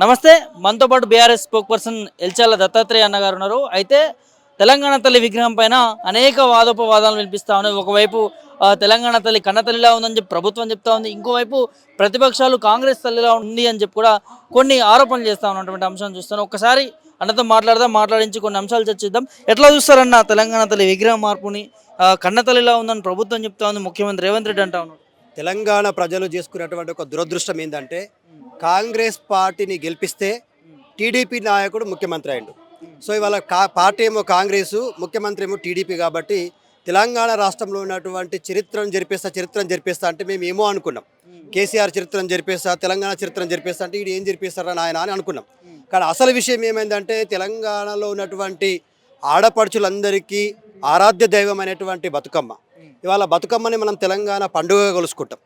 నమస్తే మనతో పాటు BRS spokesperson Elchala Dattatreya అన్న గారు ఉన్నారు. అయితే తెలంగాణ తల్లి విగ్రహం పైన అనేక వాదోపవాదాలు వినిపిస్తా ఉన్నాయి. ఒకవైపు తెలంగాణ తల్లి కన్న తల్లిలా ఉందని చెప్పి ప్రభుత్వం చెప్తా ఉంది. ఇంకోవైపు ప్రతిపక్షాలు కాంగ్రెస్ తల్లిలా ఉంది అని చెప్పి కూడా కొన్ని ఆరోపణలు చేస్తా ఉన్నటువంటి అంశాన్ని చూస్తాను ఒకసారి అన్నతో మాట్లాడదాం మాట్లాడించి కొన్ని అంశాలు చర్చిద్దాం. ఎట్లా చూస్తారన్న తెలంగాణ తల్లి విగ్రహం మార్పుని? ఆ, కన్న తల్లిలా ఉందని ప్రభుత్వం చెప్తా ఉంది. ముఖ్యమంత్రి రేవంత్ రెడ్డి అంటా ఉన్నాడు. తెలంగాణ ప్రజలు చేసుకున్నటువంటి ఒక దురదృష్టం ఏంటంటే కాంగ్రెస్ పార్టీని గెలిపిస్తే టీడీపీ నాయకుడు ముఖ్యమంత్రి అయిండు సో ఇవాళ కా పార్టీ ఏమో కాంగ్రెస్ ముఖ్యమంత్రి ఏమో టీడీపీ కాబట్టి తెలంగాణ రాష్ట్రంలో ఉన్నటువంటి చరిత్రను జరిపేస్తా చరిత్రను జరిపేస్తా అంటే మేము ఏమో అనుకున్నాం. కేసీఆర్ చరిత్రను జరిపేస్తా తెలంగాణ చరిత్రను జరిపేస్తా అంటే ఇది ఏం జరిపేస్తారా నాయన అని అనుకున్నాం. కానీ అసలు విషయం ఏమైందంటే తెలంగాణలో ఉన్నటువంటి ఆడపడుచులందరికీ ఆరాధ్య దైవం అనేటువంటి బతుకమ్మ. ఇవాళ బతుకమ్మని మనం తెలంగాణ పండుగగా కొలుసుకుంటాం.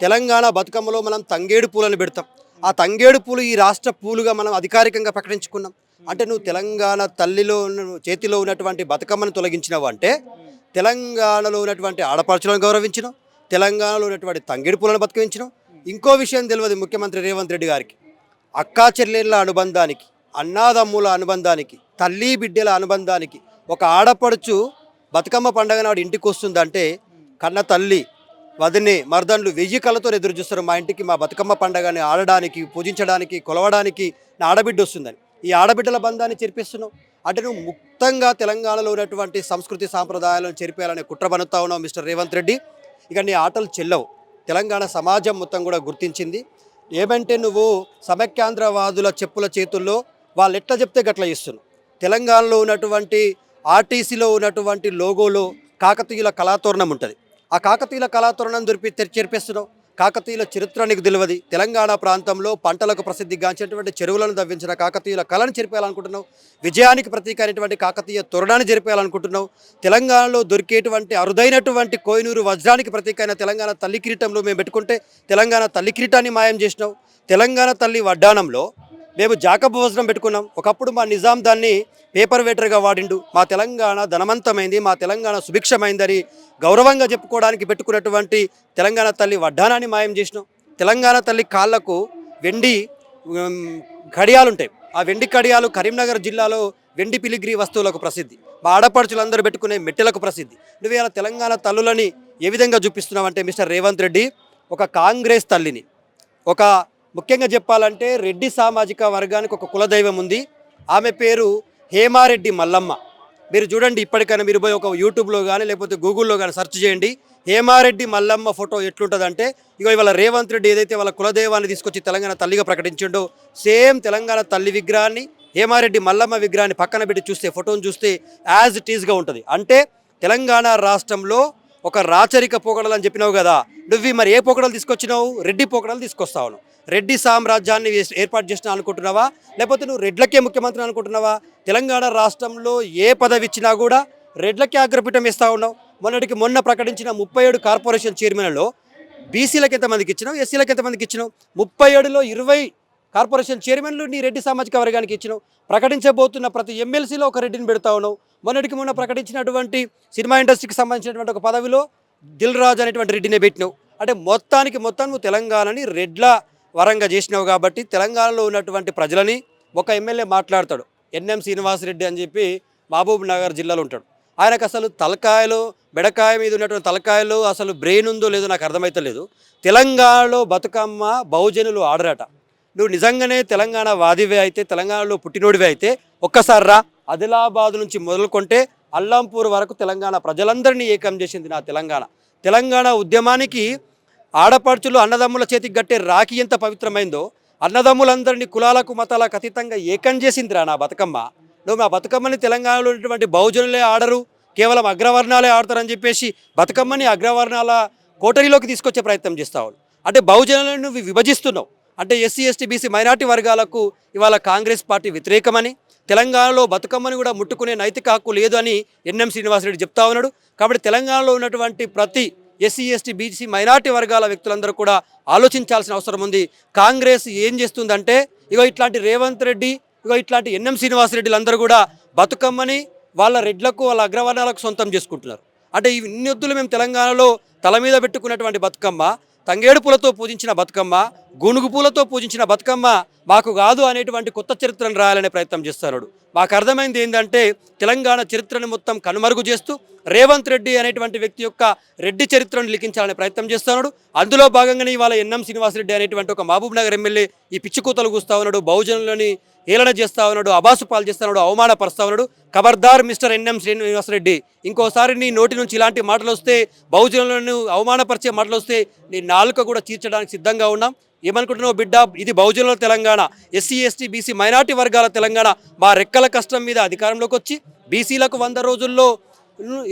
తెలంగాణ బతుకమ్మలో మనం తంగేడు పూలను పెడతాం. ఆ తంగేడు పూలు ఈ రాష్ట్ర పూలుగా మనం అధికారికంగా ప్రకటించుకున్నాం. అంటే నువ్వు తెలంగాణ తల్లిలో ఉన్న- చేతిలో ఉన్నటువంటి బతుకమ్మను తొలగించినావు అంటే తెలంగాణలో ఉన్నటువంటి ఆడపడుచులను గౌరవించినావు. తెలంగాణలో ఉన్నటువంటి తంగేడు పూలను బతుకవించినావు ఇంకో విషయం తెలియదు ముఖ్యమంత్రి రేవంత్ రెడ్డి గారికి. అక్కా చెల్లెళ్ళ అనుబంధానికి అన్నాదమ్ముల అనుబంధానికి తల్లి బిడ్డల అనుబంధానికి ఒక ఆడపడుచు బతుకమ్మ పండగ నాడు ఇంటికి వస్తుందంటే కన్న తల్లి వదిని మర్దన్లు వెయ్యి కళ్ళతో ఎదురు చూస్తారు. మా ఇంటికి మా బతుకమ్మ పండగని ఆడడానికి పూజించడానికి కొలవడానికి నా ఆడబిడ్డ వస్తుందని. ఈ ఆడబిడ్డల బంధాన్ని చెరిపిస్తున్నావు. అంటే నువ్వు ముక్తంగా తెలంగాణలో ఉన్నటువంటి సంస్కృతి సాంప్రదాయాలను చెరిపేయాలనే కుట్ర పనుతా ఉన్నావు మిస్టర్ రేవంత్ రెడ్డి. ఇక నీ ఆటలు చెల్లవు. తెలంగాణ సమాజం మొత్తం కూడా గుర్తించింది. ఏమంటే నువ్వు సమైక్యాంధ్రవాదుల చెప్పుల చేతుల్లో వాళ్ళు ఎట్లా చెప్తే గట్ల చేస్తున్నావు. తెలంగాణలో ఉన్నటువంటి ఆర్టీసీలో ఉన్నటువంటి లోగోలో కాకతీయుల కళాతోరణం ఉంటుంది. ఆ కాకతీయుల కళాతోరణం దొరికి తెరి కాకతీయుల చరిత్ర నీకు తెలియదు. తెలంగాణ ప్రాంతంలో పంటలకు ప్రసిద్ధిగాంచినటువంటి చెరువులను దవ్వించిన కాకతీయుల కళను చెరిపేయాలనుకుంటున్నావు విజయానికి ప్రతీక అయినటువంటి కాకతీయ తొరణాన్ని జరిపేయాలనుకుంటున్నావు తెలంగాణలో దొరికేటువంటి అరుదైనటువంటి కోయినూరు వజ్రానికి ప్రతీక అయిన తెలంగాణ తల్లి కిరీటంలో మేము పెట్టుకుంటే తెలంగాణ తల్లి కిరీటాన్ని మాయం చేసినావు తెలంగాణ తల్లి వడ్డానంలో మేము జాకబ్ వజ్రం పెట్టుకున్నాం. ఒకప్పుడు మా నిజాం దాన్ని పేపర్ వేటర్గా వాడిండు. మా తెలంగాణ ధనవంతమైంది మా తెలంగాణ సుభిక్షమైందని గౌరవంగా చెప్పుకోవడానికి పెట్టుకున్నటువంటి తెలంగాణ తల్లి వడ్డానాన్ని మాయం చేసినాం. తెలంగాణ తల్లి కాళ్ళకు వెండి ఉమ్, ఉంటాయి ఆ వెండి కడియాలు కరీంనగర్ జిల్లాలో వెండి పిలిగ్రీ వస్తువులకు ప్రసిద్ధి. మా ఆడపడుచులందరూ పెట్టుకునే మెట్టెలకు ప్రసిద్ధి. నువ్వు ఇలా తెలంగాణ తల్లులని ఏ విధంగా చూపిస్తున్నావు అంటే మిస్టర్ రేవంత్ రెడ్డి ఒక కాంగ్రెస్ తల్లిని ఒక ముఖ్యంగా చెప్పాలంటే రెడ్డి సామాజిక వర్గానికి ఒక కులదైవం ఉంది. ఆమె పేరు హేమారెడ్డి మల్లమ్మ. మీరు చూడండి ఇప్పటికైనా మీరు పోయి ఒక యూట్యూబ్లో కానీ లేకపోతే గూగుల్లో కానీ సెర్చ్ చేయండి. హేమారెడ్డి మల్లమ్మ ఫోటో ఎట్లుంటుందంటే ఇగో ఇవాళ రేవంత్ రెడ్డి ఏదైతే వాళ్ళ కులదైవాన్ని తీసుకొచ్చి తెలంగాణ తల్లిగా ప్రకటించిండో సేమ్ తెలంగాణ తల్లి విగ్రహాన్ని హేమారెడ్డి మల్లమ్మ విగ్రహాన్ని పక్కన పెట్టి చూస్తే ఫోటోను చూస్తే యాజ్ ఇట్ ఈజ్గా ఉంటుంది. అంటే తెలంగాణ రాష్ట్రంలో ఒక రాచరిక పోకడలు అని చెప్పినావు కదా నువ్వు మరి ఏ పోకడలు తీసుకొచ్చినావు? రెడ్డి పోకడలు తీసుకొస్తావు రెడ్డి సామ్రాజ్యాన్ని ఏర్పాటు చేసిన అనుకుంటున్నావా? లేకపోతే నువ్వు రెడ్లకే ముఖ్యమంత్రి అనుకుంటున్నావా? తెలంగాణ రాష్ట్రంలో ఏ పదవి ఇచ్చినా కూడా రెడ్లకే అగ్రపీఠం ఇస్తా ఉన్నావు. మొన్నటికి మొన్న ప్రకటించిన ముప్పై ఏడు కార్పొరేషన్ చైర్మన్లో బీసీలకు ఎంతమందికి ఇచ్చినావు? ఎస్సీలకు ఎంతమందికి ఇచ్చినావు? ముప్పై ఏడులో ఇరవై కార్పొరేషన్ చైర్మన్లు నీ రెడ్డి సామాజిక వర్గానికి ఇచ్చినావు. ప్రకటించబోతున్న ప్రతి ఎమ్మెల్సీలో ఒక రెడ్డిని పెడతా ఉన్నావు. మొన్నటికి మొన్న ప్రకటించినటువంటి సినిమా ఇండస్ట్రీకి సంబంధించినటువంటి ఒక పదవిలో దిల్ రాజు అనేటువంటి రెడ్డినే పెట్టినావు. అంటే మొత్తానికి మొత్తం నువ్వు తెలంగాణని రెడ్ల వరంగా చేసినావు కాబట్టి తెలంగాణలో ఉన్నటువంటి ప్రజలని ఒక ఎమ్మెల్యే మాట్లాడతాడు. ఎన్ఎం శ్రీనివాసరెడ్డి అని చెప్పి మహబూబ్ నగర్ జిల్లాలో ఉంటాడు. ఆయనకు అసలు తలకాయలు బెడకాయ మీద ఉన్నటువంటి తలకాయలు అసలు బ్రెయిన్ ఉందో లేదో నాకు అర్థమైతలేదు తెలంగాణలో బతుకమ్మ బహుజనులు ఆడరాట. నువ్వు నిజంగానే తెలంగాణ వాదివే అయితే తెలంగాణలో పుట్టినోడివే అయితే ఒక్కసారి రా. ఆదిలాబాద్ నుంచి మొదలుకొంటే అల్లంపూర్ వరకు తెలంగాణ ప్రజలందరినీ ఏకం చేసింది నా తెలంగాణ. తెలంగాణ ఉద్యమానికి ఆడపడుచులు అన్నదమ్ముల చేతికి గట్టే రాఖీ ఎంత పవిత్రమైందో అన్నదమ్ములందరినీ కులాలకు మతాలకు అతీతంగా ఏకం చేసిందిరా నా బతుకమ్మ. నువ్వు మా బతుకమ్మని తెలంగాణలో ఉన్నటువంటి బహుజనులే ఆడరు కేవలం అగ్రవర్ణాలే ఆడతారని చెప్పేసి బతుకమ్మని అగ్రవర్ణాల కోటరీలోకి తీసుకొచ్చే ప్రయత్నం చేస్తావు అంటే బహుజనులను నువ్వు విభజిస్తున్నావు. అంటే ఎస్సీ ఎస్టీ బీసీ మైనార్టీ వర్గాలకు ఇవాళ కాంగ్రెస్ పార్టీ వ్యతిరేకమని తెలంగాణలో బతుకమ్మని కూడా ముట్టుకునే నైతిక హక్కు లేదు అని ఎన్ఎం శ్రీనివాసరెడ్డి చెప్తా ఉన్నాడు. కాబట్టి తెలంగాణలో ఉన్నటువంటి ప్రతి ఎస్సీ ఎస్టీ బీసీ మైనార్టీ వర్గాల వ్యక్తులందరూ కూడా ఆలోచించాల్సిన అవసరం ఉంది. కాంగ్రెస్ ఏం చేస్తుందంటే ఇగో ఇట్లాంటి రేవంత్ రెడ్డి ఇగో ఇట్లాంటి ఎన్ఎం శ్రీనివాసరెడ్డిలందరూ కూడా బతుకమ్మని వాళ్ళ రెడ్లకు వాళ్ళ అగ్రవర్ణాలకు సొంతం చేసుకుంటున్నారు. అంటే ఇన్ని వద్దులు మేము తెలంగాణలో తల మీద పెట్టుకున్నటువంటి బతుకమ్మ తంగేడు పూలతో పూజించిన బతుకమ్మ గునుగు పూలతో పూజించిన బతుకమ్మ మాకు కాదు అనేటువంటి కొత్త చరిత్రను రాయాలనే ప్రయత్నం చేస్తున్నాడు మాకు అర్థమైంది ఏంటంటే తెలంగాణ చరిత్రను మొత్తం కనుమరుగు చేస్తూ రేవంత్ రెడ్డి అనేటువంటి వ్యక్తి యొక్క రెడ్డి చరిత్రను లిఖించాలనే ప్రయత్నం చేస్తున్నాడు. అందులో భాగంగానే ఇవాళ ఎన్ఎం శ్రీనివాసరెడ్డి అనేటువంటి ఒక మహబూబ్ నగర్ ఎమ్మెల్యే ఈ పిచ్చికూతలు కూస్తా ఉన్నాడు బహుజనులని హేళన చేస్తా ఉన్నాడు అబాసు పాలు చేస్తా ఉన్నాడు అవమానపరుస్తా ఉన్నాడు. ఖబర్దార్ మిస్టర్ ఎన్ఎం శ్రీనివాసరెడ్డి ఇంకోసారి నీ నోటి నుంచి ఇలాంటి మాటలు వస్తే బహుజనులను అవమానపరిచే మాటలు వస్తే నీ నాలుక కూడా తీర్చడానికి సిద్ధంగా ఉన్నాం. ఏమనుకుంటున్నావు బిడ్డ? ఇది బహుజనుల Telangana. SC ST BC minority వర్గాల తెలంగాణ. మా రెక్కల కష్టం మీద అధికారంలోకి వచ్చి బీసీలకు వంద రోజుల్లో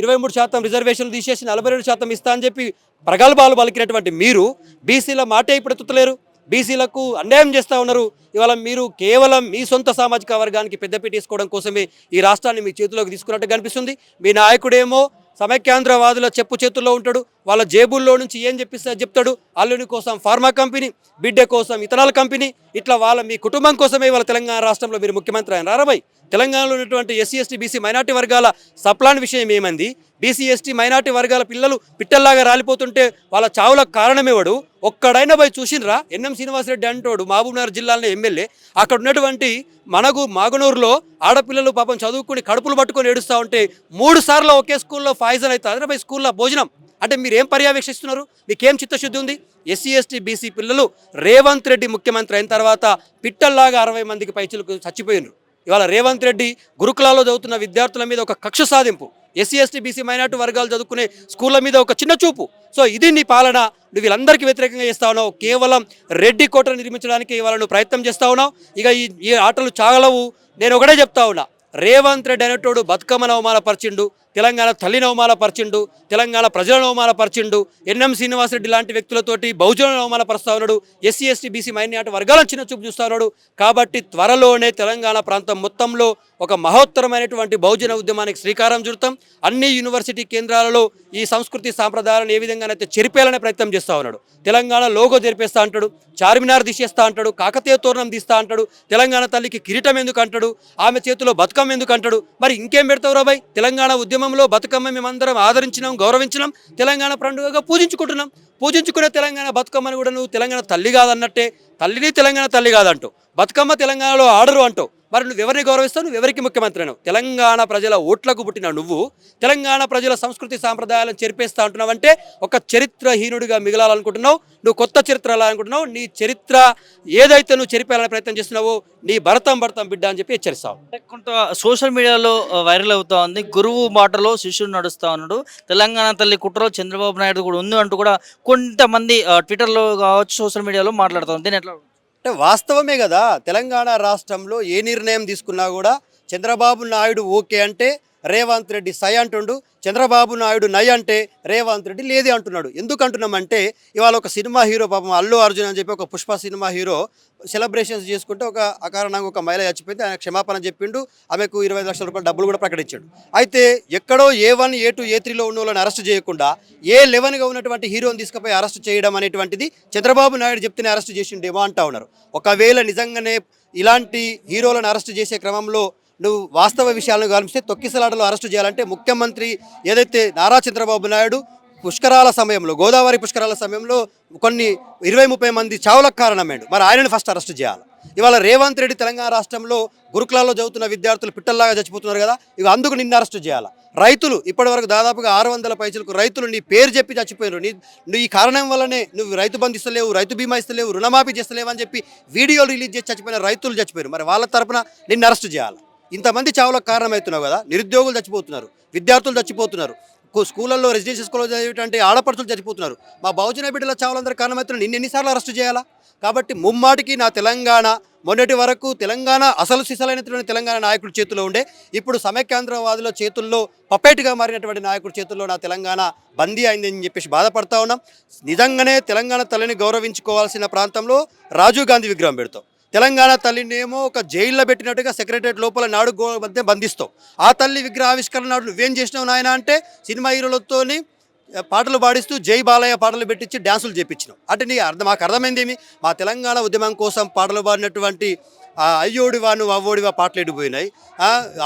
ఇరవై మూడు శాతం రిజర్వేషన్లు తీసేసి నలభై రెండు శాతం ఇస్తా అని చెప్పి ప్రగల్భాలు పలికినటువంటి మీరు బీసీల మాటే ఇప్పుడు ఎత్తుతలేరు. బీసీలకు అన్యాయం చేస్తూ ఉన్నారు. ఇవాళ మీరు కేవలం మీ సొంత సామాజిక వర్గానికి పెద్దపీట తీసుకోవడం కోసమే ఈ రాష్ట్రాన్ని మీ చేతిలోకి తీసుకున్నట్టు కనిపిస్తుంది. మీ నాయకుడేమో సమైక్యాంధ్రవాదుల చెప్పు చేతుల్లో ఉంటాడు. వాళ్ళ జేబుల్లో నుంచి ఏం చెప్పిస్తే చెప్తాడు. అల్లుని కోసం ఫార్మా కంపెనీ బిడ్డ కోసం ఇతనాల కంపెనీ ఇట్లా వాళ్ళ మీ కుటుంబం కోసమే వాళ్ళ తెలంగాణ రాష్ట్రంలో మీరు ముఖ్యమంత్రి ఆయన రారాబాయ్ తెలంగాణలో ఉన్నటువంటి ఎస్సీ ఎస్టీ బీసీ మైనార్టీ వర్గాల సప్లాన్ విషయం ఏమంది? బీసీ ఎస్టీ మైనార్టీ వర్గాల పిల్లలు పిట్టల్లాగా రాలిపోతుంటే వాళ్ళ చావులకు కారణమేవాడు ఒక్కడైనా పోయి చూసినరా ఎన్ఎం శ్రీనివాసరెడ్డి అంటాడు మహబూబ్నగర్ జిల్లాలో ఎమ్మెల్యే. అక్కడ ఉన్నటువంటి మనగు మాగనూరులో ఆడపిల్లలు పాపం చదువుకుని కడుపులు పట్టుకొని ఏడుస్తూ ఉంటే మూడు సార్లు ఒకే స్కూల్లో ఫాయిజన్ అయితే అదనపై స్కూల్లో భోజనం. అంటే మీరు ఏం పర్యవేక్షిస్తున్నారు? మీకేం చిత్తశుద్ధి ఉంది? ఎస్సీ ఎస్టీ బీసీ పిల్లలు రేవంత్ రెడ్డి ముఖ్యమంత్రి అయిన తర్వాత పిట్టల్లాగా అరవై మందికి పైచులకు చచ్చిపోయినారు. ఇవాళ రేవంత్ రెడ్డి గురుకులాల్లో చదువుతున్న విద్యార్థుల మీద ఒక కక్ష సాధింపు. ఎస్సీ ఎస్టీ బీసీ మైనార్టీ వర్గాలు చదువుకునే స్కూళ్ళ మీద ఒక చిన్న చూపు. సో ఇది నీ పాలన. నువ్వు వీళ్ళందరికీ వ్యతిరేకంగా చేస్తా ఉన్నావు. కేవలం రెడ్డి కోటను నిర్మించడానికి ఇవాళ నువ్వు ప్రయత్నం చేస్తా ఉన్నావు. ఇక ఈ ఈ ఆటలు చాగలవు. నేను ఒకటే చెప్తా ఉన్నా. రేవంత్ రెడ్డి అనేటోడు బతుకమ్మను అవమానపరిచిండు. తెలంగాణ తల్లిని అవమానపరిచిండు తెలంగాణ ప్రజలను అవమానపరిచిండు ఎన్ఎం శ్రీనివాసరెడ్డి లాంటి వ్యక్తులతోటి బహుజన అవమానపరుస్తా ఉన్నాడు. ఎస్సీ ఎస్టీ బీసీ మైనార్టీ వర్గాలను చిన్న చూపు చూస్తా ఉన్నాడు. కాబట్టి త్వరలోనే తెలంగాణ ప్రాంతం మొత్తంలో ఒక మహోత్తరమైనటువంటి బహుజన ఉద్యమానికి శ్రీకారం చుడతాం. అన్ని యూనివర్సిటీ కేంద్రాలలో ఈ సంస్కృతి సాంప్రదాయాలను ఏ విధంగానైతే చెరిపేయాలనే ప్రయత్నం చేస్తా ఉన్నాడు. తెలంగాణ లోగో జరిపేస్తా అంటాడు చార్మినార్ తీసేస్తా అంటాడు కాకతీయ తోరణం తీస్తా అంటాడు తెలంగాణ తల్లికి కిరీటం ఎందుకు అంటాడు ఆమె చేతిలో బతుకం ఎందుకు అంటాడు మరి ఇంకేం పెడతావు రాబాయ్ తెలంగాణ ఉద్యమం ఉద్యమంలో బతుకమ్మ మేమందరం ఆదరించినాం గౌరవించినాం తెలంగాణ పండుగగా పూజించుకుంటున్నాం. పూజించుకునే తెలంగాణ బతుకమ్మను కూడా నువ్వు తెలంగాణ తల్లి కాదన్నట్టే. తల్లిని తెలంగాణ తల్లి కాదంటూ బతుకమ్మ తెలంగాణలో ఆడరు అంటూ మరి నువ్వు ఎవరిని గౌరవిస్తావు? నువ్వు ఎవరికి ముఖ్యమంత్రి తెలంగాణ ప్రజల ఓట్లకు పుట్టిన నువ్వు తెలంగాణ ప్రజల సంస్కృతి సాంప్రదాయాలను చెరిపేస్తా అంటున్నావంటే ఒక చరిత్రహీనుడిగా మిగలాలనుకుంటున్నావు నువ్వు కొత్త చరిత్ర అనుకుంటున్నావు నీ చరిత్ర ఏదైతే నువ్వు చెరిపేయాలని ప్రయత్నం చేస్తున్నావో నీ భరతం భరతం బిడ్డ అని చెప్పి హెచ్చరిస్తావు. కొంత సోషల్ మీడియాలో వైరల్ అవుతా ఉంది. గురువు మాటలో శిష్యుడు నడుస్తా ఉన్నాడు. తెలంగాణ తల్లి కుట్రలో చంద్రబాబు నాయుడు కూడా ఉంది అంటూ కూడా కొంతమంది ట్విట్టర్లో కావచ్చు సోషల్ మీడియాలో మాట్లాడుతాం దీని ఎట్లా అంటే వాస్తవమే కదా తెలంగాణ రాష్ట్రంలో ఏ నిర్ణయం తీసుకున్నా కూడా చంద్రబాబు నాయుడు ఓకే అంటే రేవంత్ రెడ్డి సై అంటుండు చంద్రబాబు నాయుడు నై అంటే రేవంత్ రెడ్డి లేదే అంటున్నాడు. ఎందుకు అంటున్నామంటే ఇవాళ ఒక సినిమా హీరో పాపం అల్లు అర్జున్ అని చెప్పి ఒక పుష్ప సినిమా హీరో సెలబ్రేషన్స్ చేసుకుంటే ఒక అకారణంగా ఒక మహిళ చచ్చిపోయింది. ఆయన క్షమాపణ చెప్పిండు ఆమెకు ఇరవై లక్షల రూపాయల డబ్బులు కూడా ప్రకటించాడు. అయితే ఎక్కడో ఏ వన్ ఏ టూ ఏ త్రీలో ఉన్న వాళ్ళని అరెస్ట్ చేయకుండా ఏ లెవెన్గా ఉన్నటువంటి హీరోని తీసుకుపోయి అరెస్ట్ చేయడం అనేటువంటిది చంద్రబాబు నాయుడు చెప్తేనే అరెస్ట్ చేసిండేమో అంటా ఉన్నారు. ఒకవేళ నిజంగానే ఇలాంటి హీరోలను అరెస్ట్ చేసే క్రమంలో నువ్వు వాస్తవ విషయాలను గమనిస్తే తొక్కిసలాటలో అరెస్టు చేయాలంటే ముఖ్యమంత్రి ఏదైతే నారా చంద్రబాబు నాయుడు పుష్కరాల సమయంలో గోదావరి పుష్కరాల సమయంలో కొన్ని ఇరవై ముప్పై మంది చావులకు కారణమేండు. మరి ఆయనను ఫస్ట్ అరెస్ట్ చేయాలి. ఇవాళ రేవంత్ రెడ్డి తెలంగాణ రాష్ట్రంలో గురుకులాల్లో చదువుతున్న విద్యార్థులు పిట్టల్లాగా చచ్చిపోతున్నారు కదా ఇవి అందుకు నిన్ను అరెస్ట్ చేయాలి. రైతులు ఇప్పటివరకు దాదాపుగా ఆరు వందల పైసలకు రైతులు నీ పేరు చెప్పి చచ్చిపోయారు నీ నువ్వు ఈ కారణం వల్లనే నువ్వు రైతు బంధు ఇస్తలేవు రైతు బీమా ఇస్తలేవు రుణమాఫీ చేస్తలేవు అని చెప్పి వీడియోలు రిలీజ్ చేసి చచ్చిపోయిన రైతులు చచ్చిపోయారు మరి వాళ్ళ తరపున నిన్ను అరెస్ట్ చేయాలి. ఇంతమంది చావులకు కారణమవుతున్నావు కదా నిరుద్యోగులు చచ్చిపోతున్నారు విద్యార్థులు చచ్చిపోతున్నారు స్కూళ్ళల్లో రెసిడెన్షియల్ స్కూల్లో చదివేటువంటి ఆడపడుచులు చచ్చిపోతున్నారు. మా బహుజన బిడ్డల చావులందరూ కారణమవుతున్నారు. నిన్న ఎన్నిసార్లు అరెస్ట్ చేయాలా? కాబట్టి ముమ్మాటికి నా తెలంగాణ మొన్నటి వరకు తెలంగాణ అసలు సిసలైనటువంటి తెలంగాణ నాయకుడి చేతిలో ఉండే ఇప్పుడు సమైక్యాంధ్రవాదుల చేతుల్లో పపేటుగా మారినటువంటి నాయకుడి చేతుల్లో నా తెలంగాణ బందీ అయిందని చెప్పేసి బాధపడతా ఉన్నాం. నిజంగానే తెలంగాణ తల్లిని గౌరవించుకోవాల్సిన ప్రాంతంలో రాజీవ్ గాంధీ విగ్రహం పెడతాం. తెలంగాణ తల్లినేమో ఒక జైల్లో పెట్టినట్టుగా సెక్రటరేట్ లోపల నాడు గో మధ్య బంధిస్తావు. ఆ తల్లి విగ్రహ ఆవిష్కరణ నాడు నువ్వేం చేసినావు నాయన అంటే సినిమా హీరోలతోని పాటలు పాడిస్తూ జై బాలయ్య పాటలు పెట్టించి డ్యాన్సులు చేపించినాం అంటే నీ అర్థం మాకు అర్థమైంది ఏమి? మా తెలంగాణ ఉద్యమం కోసం పాటలు పాడినటువంటి అయ్యోడివా నువ్వు అవ్వోడివా పాటలు ఎడిపోయినాయి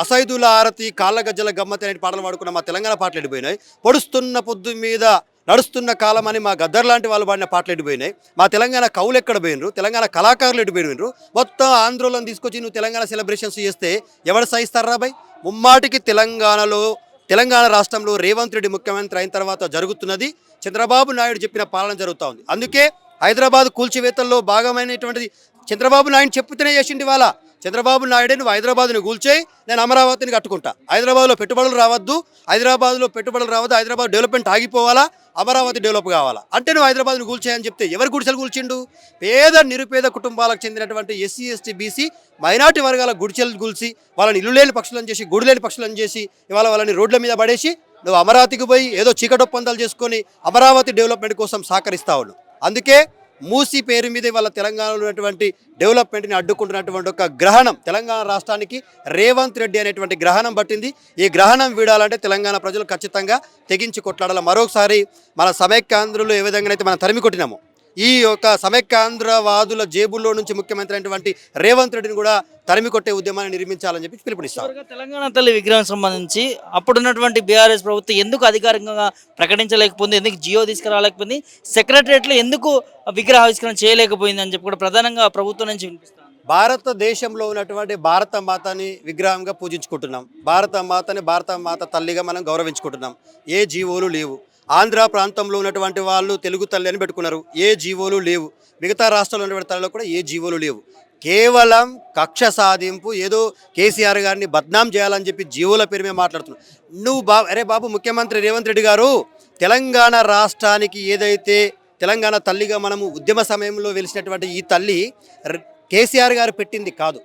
అసైదుల ఆరతి కాళ్ళ గజ్జల గమ్మతి అనే పాటలు పాడుకున్న మా తెలంగాణ పాటలు ఎడిపోయినాయి పొడుస్తున్న పొద్దు మీద నడుస్తున్న కాలం అని మా గద్దర్ లాంటి వాళ్ళు పాడిన పాటలు ఎడిపోయినాయి మా తెలంగాణ కవులు ఎక్కడ పోయినరు? తెలంగాణ కళాకారులు ఎడిపోయినరు మొత్తం ఆంధ్రోలను తీసుకొచ్చి నువ్వు తెలంగాణ సెలబ్రేషన్స్ చేస్తే ఎవరు సహిస్తారా బాయ్? ముమ్మాటికి తెలంగాణలో తెలంగాణ రాష్ట్రంలో రేవంత్ రెడ్డి ముఖ్యమంత్రి అయిన తర్వాత జరుగుతున్నది చంద్రబాబు నాయుడు చెప్పిన పాలన జరుగుతూ ఉంది. అందుకే హైదరాబాద్ కూల్చివేతల్లో భాగమైనటువంటిది చంద్రబాబు నాయుడు చెప్పుతూనే చేసిండి వాళ్ళ చంద్రబాబు నాయుడే నువ్వు హైదరాబాద్ని కూల్చేయి నేను అమరావతిని కట్టుకుంటా. హైదరాబాద్లో పెట్టుబడులు రావద్దు. హైదరాబాద్లో పెట్టుబడులు రావద్దు. హైదరాబాద్ డెవలప్మెంట్ ఆగిపోవాలా? అమరావతి డెవలప్ కావాలా? అంటే నువ్వు హైదరాబాద్ని కూల్చేయని చెప్తే ఎవరు గుడిసెలు కూల్చిండు? పేద నిరుపేద కుటుంబాలకు చెందినటువంటి ఎస్సీ ఎస్టీ బీసీ మైనార్టీ వర్గాల గుడిసెలు కూల్చి వాళ్ళని ఇల్లు లేని పక్షులను చేసి గుడి లేని పక్షులను చేసి ఇవాళ వాళ్ళని రోడ్ల మీద పడేసి నువ్వు అమరావతికి పోయి ఏదో చీకటి ఒప్పందాలు చేసుకొని అమరావతి డెవలప్మెంట్ కోసం సహకరిస్తావు అందుకే మూసి పేరు మీద వాళ్ళ తెలంగాణలో ఉన్నటువంటి డెవలప్మెంట్ని అడ్డుకుంటున్నటువంటి ఒక గ్రహణం. తెలంగాణ రాష్ట్రానికి రేవంత్ రెడ్డి అనేటువంటి గ్రహణం పట్టింది. ఈ గ్రహణం వీడాలంటే తెలంగాణ ప్రజలు ఖచ్చితంగా తెగించి కొట్లాడాలి. మరొకసారి మన సమైక్యాంధ్రులు ఏ విధంగానైతే మనం తరిమి కొట్టినామో ఈ యొక్క సమైక్యాంధ్రవాదుల జేబుల్లో నుంచి ముఖ్యమంత్రి అయినటువంటి రేవంత్ రెడ్డిని కూడా తరిమి కొట్టే ఉద్యమాన్ని నిర్మించాలని చెప్పి పిలుపునిస్తాం. చివరిగా తెలంగాణ తల్లి విగ్రహం సంబంధించి అప్పుడున్నటువంటి బీఆర్ఎస్ ప్రభుత్వం ఎందుకు అధికారికంగా ప్రకటించలేకపోయింది? ఎందుకు జియో తీసుకురాలేకపోయింది? సెక్రటరియట్లో ఎందుకు విగ్రహావిష్కరణ చేయలేకపోయింది అని చెప్పి కూడా ప్రధానంగా ప్రభుత్వం నుంచి భారతదేశంలో ఉన్నటువంటి భారత మాతని విగ్రహంగా పూజించుకుంటున్నాం. భారత మాతని భారత మాత తల్లిగా మనం గౌరవించుకుంటున్నాం. ఏ జీవోలు లేవు. ఆంధ్ర ప్రాంతంలో ఉన్నటువంటి వాళ్ళు తెలుగు తల్లి అని పెట్టుకున్నారు. ఏ జీవోలు లేవు. మిగతా రాష్ట్రాల్లో ఉన్నటువంటి తల్లిలో కూడా ఏ జీవోలు లేవు. కేవలం కక్ష సాధింపు ఏదో కేసీఆర్ గారిని బద్నాం చేయాలని చెప్పి జీవోల పేరు మీద మాట్లాడుతున్నాం. నువ్వు బా అరే బాబు ముఖ్యమంత్రి రేవంత్ రెడ్డి గారు తెలంగాణ రాష్ట్రానికి ఏదైతే తెలంగాణ తల్లిగా మనము ఉద్యమ సమయంలో వెలిసినటువంటి ఈ తల్లి కేసీఆర్ గారు పెట్టింది కాదు.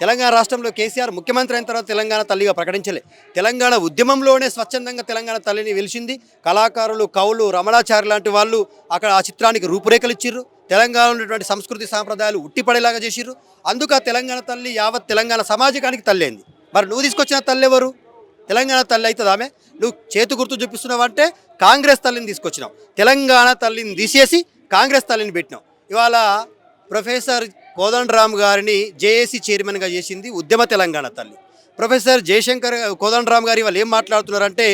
తెలంగాణ రాష్ట్రంలో కేసీఆర్ ముఖ్యమంత్రి అయిన తర్వాత తెలంగాణ తల్లిగా ప్రకటించలే. తెలంగాణ ఉద్యమంలోనే స్వచ్ఛందంగా తెలంగాణ తల్లిని వెలిసింది. కళాకారులు కవులు రమణాచారి లాంటి వాళ్ళు అక్కడ ఆ చిత్రానికి రూపురేఖలు ఇచ్చిర్రు. తెలంగాణలో ఉన్నటువంటి సంస్కృతి సాంప్రదాయాలు ఉట్టిపడేలాగా చేసిర్రు. అందుకు ఆ తెలంగాణ తల్లి యావత్ తెలంగాణ సమాజకానికి తల్లి అయింది. మరి నువ్వు తీసుకొచ్చిన తల్లి ఎవరు? తెలంగాణ తల్లి అవుతుంది ఆమె? నువ్వు చేతు గుర్తు చూపిస్తున్నావు అంటే కాంగ్రెస్ తల్లిని తీసుకొచ్చినావు. తెలంగాణ తల్లిని తీసేసి కాంగ్రెస్ తల్లిని పెట్టినావు. ఇవాళ ప్రొఫెసర్ కోదండరామ్ గారిని జేఏసీ చైర్మన్గా చేసింది ఉద్యమ తెలంగాణ తల్లి. ప్రొఫెసర్ జయశంకర్ కోదండరామ్ గారు వాళ్ళు ఏం మాట్లాడుతున్నారంటే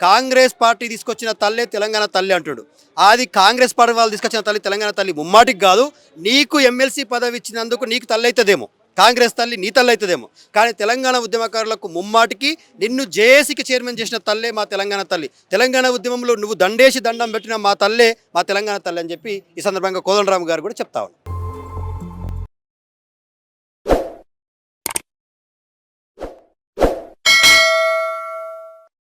కాంగ్రెస్ పార్టీ తీసుకొచ్చిన తల్లే తెలంగాణ తల్లి అంటాడు. అది కాంగ్రెస్ పార్టీ వాళ్ళు తీసుకొచ్చిన తల్లి తెలంగాణ తల్లి ముమ్మాటికి కాదు నీకు ఎమ్మెల్సీ పదవి ఇచ్చినందుకు నీకు తల్లి అవుతుందేమో కాంగ్రెస్ తల్లి నీ తల్లి అవుతుందేమో కానీ తెలంగాణ ఉద్యమకారులకు ముమ్మాటికి నిన్ను జేఏసీకి చైర్మన్ చేసిన తల్లే మా తెలంగాణ తల్లి. తెలంగాణ ఉద్యమంలో నువ్వు దండేసి దండం పెట్టిన మా తల్లే మా తెలంగాణ తల్లి అని చెప్పి ఈ సందర్భంగా కోదండరామ్ గారు కూడా చెప్తా